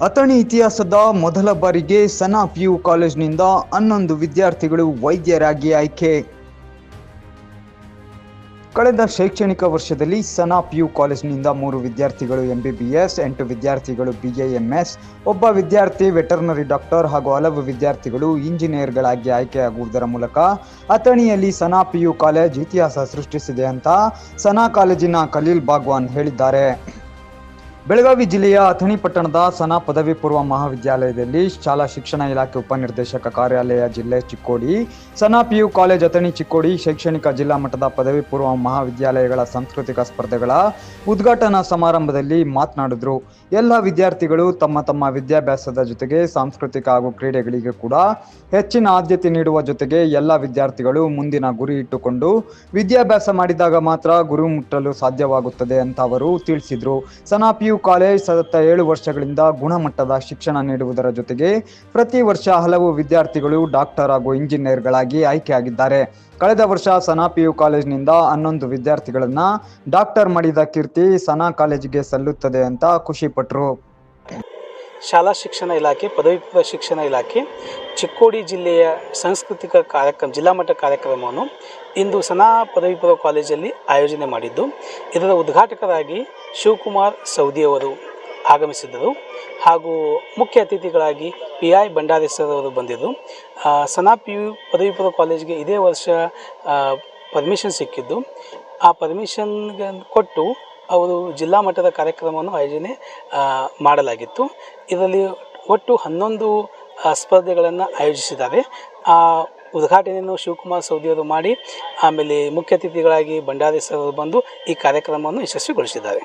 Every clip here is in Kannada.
ಅಥಣಿ ಇತಿಹಾಸದ ಮೊದಲ ಬಾರಿಗೆ ಸನಾ ಪಿಯು ಕಾಲೇಜಿನಿಂದ ಹನ್ನೊಂದು ವಿದ್ಯಾರ್ಥಿಗಳು ವೈದ್ಯರಾಗಿ ಆಯ್ಕೆ. ಕಳೆದ ಶೈಕ್ಷಣಿಕ ವರ್ಷದಲ್ಲಿ ಸನಾ ಪಿಯು ಕಾಲೇಜಿನಿಂದ ಮೂರು ವಿದ್ಯಾರ್ಥಿಗಳು ಎಂಬಿಬಿಎಸ್ ಎಂಟು ವಿದ್ಯಾರ್ಥಿಗಳು ಬಿಎಎಂಎಸ್ ಒಬ್ಬ ವಿದ್ಯಾರ್ಥಿ ವೆಟರ್ನರಿ ಡಾಕ್ಟರ್ ಹಾಗೂ ಹಲವು ವಿದ್ಯಾರ್ಥಿಗಳು ಇಂಜಿನಿಯರ್ಗಳಾಗಿ ಆಯ್ಕೆಯಾಗುವುದರ ಮೂಲಕ ಅಥಣಿಯಲ್ಲಿ ಸನಾ ಪಿಯು ಕಾಲೇಜ್ ಇತಿಹಾಸ ಸೃಷ್ಟಿಸಿದೆ ಅಂತ ಸನಾ ಕಾಲೇಜಿನ ಖಲೀಲ್ ಭಾಗ್ವಾನ್ ಹೇಳಿದ್ದಾರೆ. ಬೆಳಗಾವಿ ಜಿಲ್ಲೆಯ ಅಥಣಿ ಪಟ್ಟಣದ ಸನಾ ಪದವಿ ಪೂರ್ವ ಮಹಾವಿದ್ಯಾಲಯದಲ್ಲಿ ಶಾಲಾ ಶಿಕ್ಷಣ ಇಲಾಖೆ ಉಪನಿರ್ದೇಶಕ ಕಾರ್ಯಾಲಯ ಜಿಲ್ಲೆ ಚಿಕ್ಕೋಡಿ, ಸನಾ ಪಿಯು ಕಾಲೇಜ್ ಅಥಣಿ ಚಿಕ್ಕೋಡಿ, ಶೈಕ್ಷಣಿಕ ಜಿಲ್ಲಾ ಮಟ್ಟದ ಪದವಿ ಪೂರ್ವ ಮಹಾವಿದ್ಯಾಲಯಗಳ ಸಾಂಸ್ಕೃತಿಕ ಸ್ಪರ್ಧೆಗಳ ಉದ್ಘಾಟನಾ ಸಮಾರಂಭದಲ್ಲಿ ಮಾತನಾಡಿದರು. ಎಲ್ಲ ವಿದ್ಯಾರ್ಥಿಗಳು ತಮ್ಮ ತಮ್ಮ ವಿದ್ಯಾಭ್ಯಾಸದ ಜೊತೆಗೆ ಸಾಂಸ್ಕೃತಿಕ ಹಾಗೂ ಕ್ರೀಡೆಗಳಿಗೆ ಕೂಡ ಹೆಚ್ಚಿನ ಆದ್ಯತೆ ನೀಡುವ ಜೊತೆಗೆ ಎಲ್ಲ ವಿದ್ಯಾರ್ಥಿಗಳು ಮುಂದಿನ ಗುರಿ ಇಟ್ಟುಕೊಂಡು ವಿದ್ಯಾಭ್ಯಾಸ ಮಾಡಿದಾಗ ಮಾತ್ರ ಗುರು ಮುಟ್ಟಲು ಸಾಧ್ಯವಾಗುತ್ತದೆ ಅಂತ ಅವರು ತಿಳಿಸಿದ್ರು. ಸನಾ ಪಿಯು ಕಾಲೇಜ್ ಸತತ ಏಳು ವರ್ಷಗಳಿಂದ ಗುಣಮಟ್ಟದ ಶಿಕ್ಷಣ ನೀಡುವುದರ ಜೊತೆಗೆ ಪ್ರತಿ ವರ್ಷ ಹಲವು ವಿದ್ಯಾರ್ಥಿಗಳು ಡಾಕ್ಟರ್ ಹಾಗೂ ಇಂಜಿನಿಯರ್ಗಳಾಗಿ ಆಯ್ಕೆಯಾಗಿದ್ದಾರೆ. ಕಳೆದ ವರ್ಷ ಸನಾ ಪಿಯು ಕಾಲೇಜಿನಿಂದ ಹನ್ನೊಂದು ವಿದ್ಯಾರ್ಥಿಗಳನ್ನ ಡಾಕ್ಟರ್ ಮಾಡಿದ ಕೀರ್ತಿ ಸನಾ ಕಾಲೇಜಿಗೆ ಸಲ್ಲುತ್ತದೆ ಅಂತ ಖುಷಿ ಪಟ್ರು ಶಾಲಾ ಶಿಕ್ಷಣ ಇಲಾಖೆ, ಪದವಿ ಶಿಕ್ಷಣ ಇಲಾಖೆ, ಚಿಕ್ಕೋಡಿ ಜಿಲ್ಲೆಯ ಸಾಂಸ್ಕೃತಿಕ ಕಾರ್ಯಕ್ರಮ, ಜಿಲ್ಲಾ ಮಟ್ಟ ಕಾರ್ಯಕ್ರಮವನ್ನು ಇಂದು ಸನಾ ಪದವಿ ಪೂರ್ವ ಕಾಲೇಜಲ್ಲಿ ಆಯೋಜನೆ ಮಾಡಿದ್ದು, ಇದರ ಉದ್ಘಾಟಕರಾಗಿ ಶಿವಕುಮಾರ್ ಸೌದಿಯವರು ಆಗಮಿಸಿದ್ದರು. ಹಾಗೂ ಮುಖ್ಯ ಅತಿಥಿಗಳಾಗಿ ಪಿ ಐ ಭಂಡಾರಿ ಸರ್ ಅವರು ಬಂದಿದ್ದರು. ಸನಾ ಪಿ ಯು ಪದವಿ ಪೂರ್ವ ಕಾಲೇಜಿಗೆ ಇದೇ ವರ್ಷ ಪರ್ಮಿಷನ್ ಸಿಕ್ಕಿದ್ದು. ಆ ಪರ್ಮಿಷನ್ಗೆ ಕೊಟ್ಟು ಅವರು ಜಿಲ್ಲಾ ಮಟ್ಟದ ಕಾರ್ಯಕ್ರಮವನ್ನು ಆಯೋಜನೆ ಮಾಡಲಾಗಿತ್ತು. ಇದರಲ್ಲಿ ಒಟ್ಟು ಹನ್ನೊಂದು ಸ್ಪರ್ಧೆಗಳನ್ನು ಆಯೋಜಿಸಿದ್ದಾರೆ. ಆ, ಉದ್ಘಾಟನೆಯನ್ನು ಶಿವಕುಮಾರ್ ಸೌದಿಯವರು ಮಾಡಿ, ಆಮೇಲೆ ಮುಖ್ಯ ಅತಿಥಿಗಳಾಗಿ ಭಂಡಾರಿ ಸರ್ ಬಂದು ಈ ಕಾರ್ಯಕ್ರಮವನ್ನು ಯಶಸ್ವಿಗೊಳಿಸಿದ್ದಾರೆ.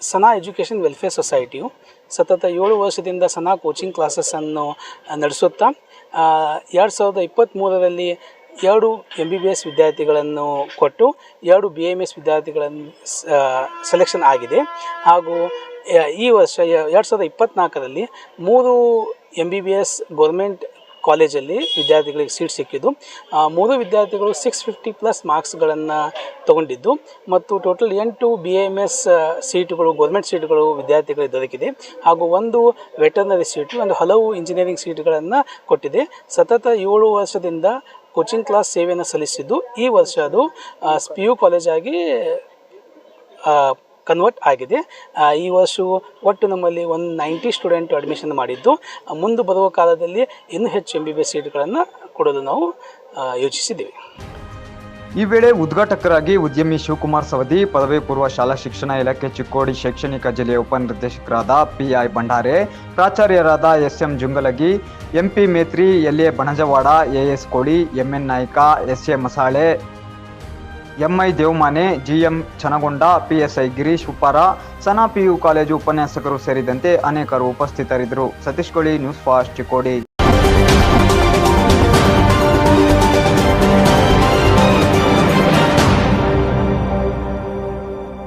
ಸನಾ ಎಜುಕೇಷನ್ ವೆಲ್ಫೇರ್ ಸೊಸೈಟಿಯು ಸತತ ಏಳು ವರ್ಷದಿಂದ ಸನಾ ಕೋಚಿಂಗ್ ಕ್ಲಾಸಸ್ಸನ್ನು ನಡೆಸುತ್ತಾ ಎರಡು ಸಾವಿರದ ಇಪ್ಪತ್ತ್ಮೂರರಲ್ಲಿ ಎರಡು ಎಂ ಬಿ ಬಿ ಎಸ್ ವಿದ್ಯಾರ್ಥಿಗಳನ್ನು ಕೊಟ್ಟು ಎರಡು ಬಿ ಎಂ ಎಸ್ ವಿದ್ಯಾರ್ಥಿಗಳನ್ನು ಸೆಲೆಕ್ಷನ್ ಆಗಿದೆ. ಹಾಗೂ ಈ ವರ್ಷ ಎರಡು ಸಾವಿರದ ಇಪ್ಪತ್ತ್ನಾಲ್ಕರಲ್ಲಿ ಮೂರು M B B S government ಕಾಲೇಜಲ್ಲಿ ವಿದ್ಯಾರ್ಥಿಗಳಿಗೆ ಸೀಟ್ ಸಿಕ್ಕಿದ್ದು. ಮೂರು ವಿದ್ಯಾರ್ಥಿಗಳು ಸಿಕ್ಸ್ ಫಿಫ್ಟಿ ಪ್ಲಸ್ ಮಾರ್ಕ್ಸ್ಗಳನ್ನು ತಗೊಂಡಿದ್ದು. ಮತ್ತು ಟೋಟಲ್ ಎಂಟು ಬಿ ಎಂ ಎಸ್ ಸೀಟುಗಳು ಗೌರ್ಮೆಂಟ್ ಸೀಟುಗಳು ವಿದ್ಯಾರ್ಥಿಗಳಿಗೆ ದೊರಕಿದೆ. ಹಾಗೂ ಒಂದು ವೆಟರ್ನರಿ ಸೀಟು ಒಂದು ಹಲವು ಇಂಜಿನಿಯರಿಂಗ್ ಸೀಟುಗಳನ್ನು ಕೊಟ್ಟಿದೆ. ಸತತ ಏಳು ವರ್ಷದಿಂದ ಕೋಚಿಂಗ್ ಕ್ಲಾಸ್ ಸೇವೆಯನ್ನು ಸಲ್ಲಿಸಿದ್ದು, ಈ ವರ್ಷ ಅದು ಪಿ ಯು ಕಾಲೇಜಾಗಿ ಕನ್ವರ್ಟ್ ಆಗಿದೆ. ಈ ವರ್ಷವು ಒಟ್ಟು ನಮ್ಮಲ್ಲಿ ಒಂದು ನೈಂಟಿ ಸ್ಟೂಡೆಂಟ್ ಅಡ್ಮಿಷನ್ ಮಾಡಿದ್ದು. ಮುಂದೆ ಬರುವ ಕಾಲದಲ್ಲಿ ಇನ್ನೂ ಹೆಚ್ಚು ಎಂ ಬಿ ಬಿ ಎಸ್ ಸೀಟ್ಗಳನ್ನು ಕೊಡಲು ನಾವು ಯೋಚಿಸಿದ್ದೀವಿ. ಈ ವೇಳೆ ಉದ್ಘಾಟಕರಾಗಿ ಉದ್ಯಮಿ ಶಿವಕುಮಾರ್ ಸವದಿ, ಪದವಿ ಪೂರ್ವ ಶಾಲಾ ಶಿಕ್ಷಣ ಇಲಾಖೆ ಚಿಕ್ಕೋಡಿ ಶೈಕ್ಷಣಿಕ ಜಿಲ್ಲೆಯ ಉಪನಿರ್ದೇಶಕರಾದ PI Bhandare, ಪ್ರಾಚಾರ್ಯರಾದ SM Jungalagi, MP Metri L A Banajawad, AS Koli, MN Naik S A Masale, MI Devamane, GM Chanagond, PSI Girish Uppar Sana PU college ಉಪನ್ಯಾಸಕರು ಸೇರಿದಂತೆ ಅನೇಕರು ಉಪಸ್ಥಿತರಿದ್ದರು. ಸತೀಶ್ ಕೋಳಿ, ನ್ಯೂಸ್ ಫಾಸ್ಟ್ ಚಿಕ್ಕೋಡಿ.